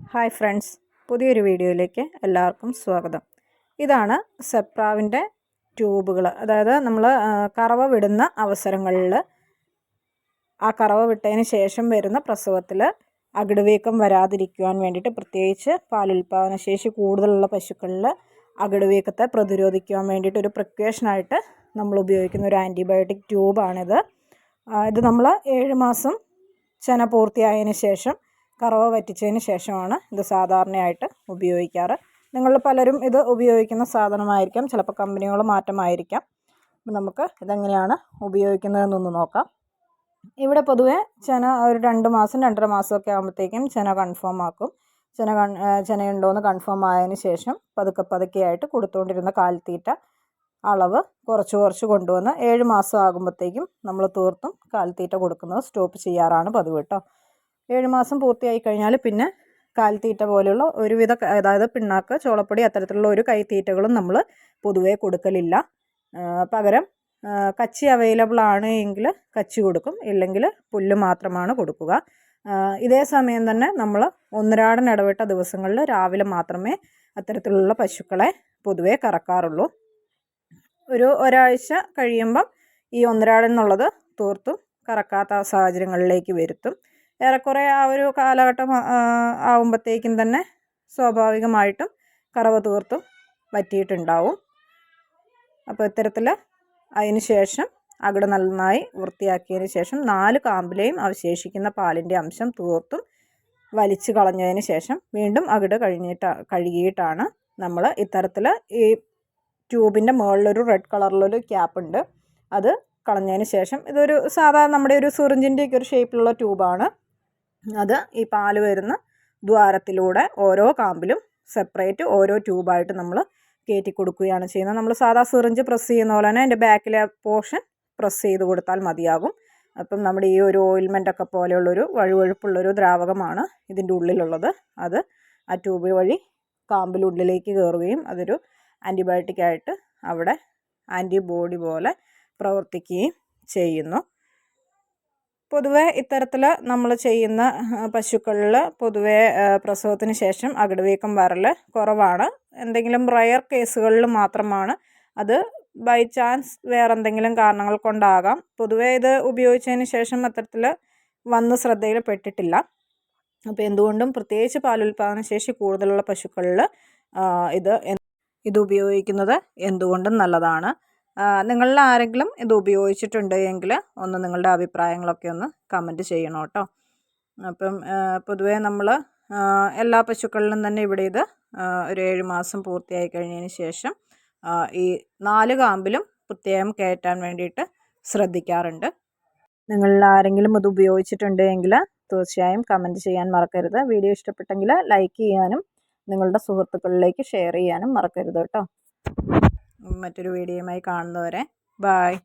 Hi friends പുതിയൊരു വീഡിയോയിലേക്ക് എല്ലാവർക്കും സ്വാഗതം. ഇതാണ് സെപ്രാവിന്റെ ട്യൂബുകൾ അതായത് നമ്മൾ കറവ വിടുന്ന അവസരങ്ങളിൽ ആ കറവ വിട്ടതിന് ശേഷം വരുന്ന പ്രസവത്തിൽ അകിടുവീക്കം വരാതിരിക്കുവാൻ വേണ്ടിയിട്ട് പ്രത്യേകിച്ച് പാലുൽപാദനശേഷി കൂടുതലുള്ള പശുക്കളിൽ അകിടുവീക്കത്തെ പ്രതിരോധിക്കുവാൻ വേണ്ടിയിട്ട് ഒരു പ്രിക്വേഷനായിട്ട് നമ്മൾ ഉപയോഗിക്കുന്ന ഒരു ആന്റിബയോട്ടിക് ട്യൂബാണിത്. ഇത് നമ്മൾ ഏഴ് മാസം ചെന പൂർത്തിയായതിനു ശേഷം കറവ വറ്റിച്ചതിന് ശേഷമാണ് ഇത് സാധാരണയായിട്ട് ഉപയോഗിക്കാറ്. നിങ്ങൾ പലരും ഇത് ഉപയോഗിക്കുന്ന സാധനമായിരിക്കാം ചിലപ്പോൾ കമ്പനികൾ മാറ്റമായിരിക്കാം. നമുക്ക് ഇതെങ്ങനെയാണ് ഉപയോഗിക്കുന്നതെന്നൊന്ന് നോക്കാം. ഇവിടെ പൊതുവെ ചെന ഒരു രണ്ട് മാസം രണ്ടര മാസമൊക്കെ ആകുമ്പോഴത്തേക്കും ചെന കൺഫേം ആക്കും. ചെന കൺ ചെനയുണ്ടോയെന്ന് കൺഫേം ആയതിന് ശേഷം പതുക്കെ പതുക്കെയായിട്ട് കൊടുത്തുകൊണ്ടിരുന്ന കാൽത്തീറ്റ അളവ് കുറച്ച് കുറച്ച് കൊണ്ടുവന്ന് ഏഴ് മാസം ആകുമ്പോഴത്തേക്കും നമ്മൾ തീർത്തും കാൽത്തീറ്റ കൊടുക്കുന്നത് സ്റ്റോപ്പ് ചെയ്യാറാണ് പതിവ് കേട്ടോ. ഏഴ് മാസം പൂർത്തിയായി കഴിഞ്ഞാൽ പിന്നെ കാൽത്തീറ്റ പോലെയുള്ള ഒരുവിധ അതായത് പിണ്ണാക്ക് ചോളപ്പൊടി അത്തരത്തിലുള്ള ഒരു കൈത്തീറ്റകളും നമ്മൾ പൊതുവേ കൊടുക്കലില്ല. പകരം കച്ചി അവൈലബിൾ ആണ് എങ്കിൽ കച്ചി കൊടുക്കും. ഇല്ലെങ്കിൽ പുല്ല് മാത്രമാണ് കൊടുക്കുക. ഇതേ സമയം തന്നെ നമ്മൾ ഒന്നരാടൻ ഇടവിട്ട ദിവസങ്ങളിൽ രാവിലെ മാത്രമേ അത്തരത്തിലുള്ള പശുക്കളെ പൊതുവേ കറക്കാറുള്ളൂ. ഒരു ഒരാഴ്ച കഴിയുമ്പം ഈ ഒന്നരാടൻ എന്നുള്ളത് തീർത്തും കറക്കാത്ത സാഹചര്യങ്ങളിലേക്ക് വരുത്തും. ഏറെക്കുറെ ആ ഒരു കാലഘട്ടം ആകുമ്പോഴത്തേക്കും തന്നെ സ്വാഭാവികമായിട്ടും കറവ തീർത്തും വറ്റിയിട്ടുണ്ടാവും. അപ്പോൾ ഇത്തരത്തിൽ അതിന് ശേഷം അകിട് നന്നായി വൃത്തിയാക്കിയതിന് ശേഷം നാല് കാമ്പിലെയും അവശേഷിക്കുന്ന പാലിന്റെ അംശം തീർത്തും വലിച്ചു കളഞ്ഞതിന് ശേഷം വീണ്ടും അകിട് കഴിഞ്ഞിട്ട് കഴുകിയിട്ടാണ് നമ്മൾ ഇത്തരത്തിൽ ഈ ട്യൂബിന്റെ മുകളിലൊരു റെഡ് കളറിലൊരു ക്യാപ്പ് ഉണ്ട് അത് കളഞ്ഞതിന് ശേഷം ഇതൊരു സാധാരണ നമ്മുടെ ഒരു സിറിഞ്ചിന്റെയൊക്കെ ഒരു ഷേപ്പിലുള്ള ട്യൂബാണ്. അത് ഈ പാൽ വരുന്ന ദ്വാരത്തിലൂടെ ഓരോ കാമ്പിലും സെപ്പറേറ്റ് ഓരോ ട്യൂബായിട്ട് നമ്മൾ കയറ്റി കൊടുക്കുകയാണ് ചെയ്യുന്നത്. നമ്മൾ സാധാ സിറിഞ്ച് പ്രസ് ചെയ്യുന്ന പോലെ തന്നെ അതിന്റെ ബാക്കിലെ പോർഷൻ പ്രസ് ചെയ്ത് കൊടുത്താൽ മതിയാകും. അപ്പം നമ്മുടെ ഈ ഒരു ഓയിൽമെന്റ് ഒക്കെ പോലെയുള്ളൊരു വഴുവഴുപ്പുള്ളൊരു ദ്രാവകമാണ് ഇതിന്റെ ഉള്ളിലുള്ളത്. അത് ആ ട്യൂബ് വഴി കാമ്പിലുള്ളിലേക്ക് കയറുകയും അതൊരു ആന്റിബയോട്ടിക്കായിട്ട് അവിടെ ആന്റിബോഡി പോലെ പ്രവർത്തിക്കുകയും ചെയ്യുന്നു. പൊതുവെ ഇത്തരത്തിൽ നമ്മൾ ചെയ്യുന്ന പശുക്കളിൽ പൊതുവെ പ്രസവത്തിന് ശേഷം അകിടുവീക്കം വരൽ കുറവാണ്. എന്തെങ്കിലും റയർ കേസുകളിൽ മാത്രമാണ്. അത് ബൈ ചാൻസ് വേറെ എന്തെങ്കിലും കാരണങ്ങൾ കൊണ്ടാകാം. പൊതുവേ ഇത് ഉപയോഗിച്ചതിന് ശേഷം അത്തരത്തിൽ വന്ന് ശ്രദ്ധയിൽ പെട്ടിട്ടില്ല. അപ്പോൾ എന്തുകൊണ്ടും പ്രത്യേകിച്ച് പാലുൽപാദന ശേഷി കൂടുതലുള്ള പശുക്കളിൽ ഇത് ഇത് ഉപയോഗിക്കുന്നത് എന്തുകൊണ്ടും നല്ലതാണ്. നിങ്ങളിൽ ആരെങ്കിലും ഇത് ഉപയോഗിച്ചിട്ടുണ്ട് എങ്കിൽ ഒന്ന് നിങ്ങളുടെ അഭിപ്രായങ്ങളൊക്കെ ഒന്ന് കമന്റ് ചെയ്യണം കേട്ടോ. അപ്പം പൊതുവേ നമ്മൾ എല്ലാ പശുക്കളിലും തന്നെ ഇവിടെ ഇത് ഒരു ഏഴ് മാസം പൂർത്തിയായി കഴിഞ്ഞതിന് ശേഷം ഈ നാല് കാമ്പിലും പ്രത്യേകം കയറ്റാൻ വേണ്ടിയിട്ട് ശ്രദ്ധിക്കാറുണ്ട്. നിങ്ങളിൽ ആരെങ്കിലും ഇത് ഉപയോഗിച്ചിട്ടുണ്ട് എങ്കിൽ തീർച്ചയായും കമന്റ് ചെയ്യാൻ മറക്കരുത്. വീഡിയോ ഇഷ്ടപ്പെട്ടെങ്കിൽ ലൈക്ക് ചെയ്യാനും നിങ്ങളുടെ സുഹൃത്തുക്കളിലേക്ക് ഷെയർ ചെയ്യാനും മറക്കരുത് കേട്ടോ. മറ്റൊരു വീഡിയോയുമായി കാണുന്നവരെ ബായ്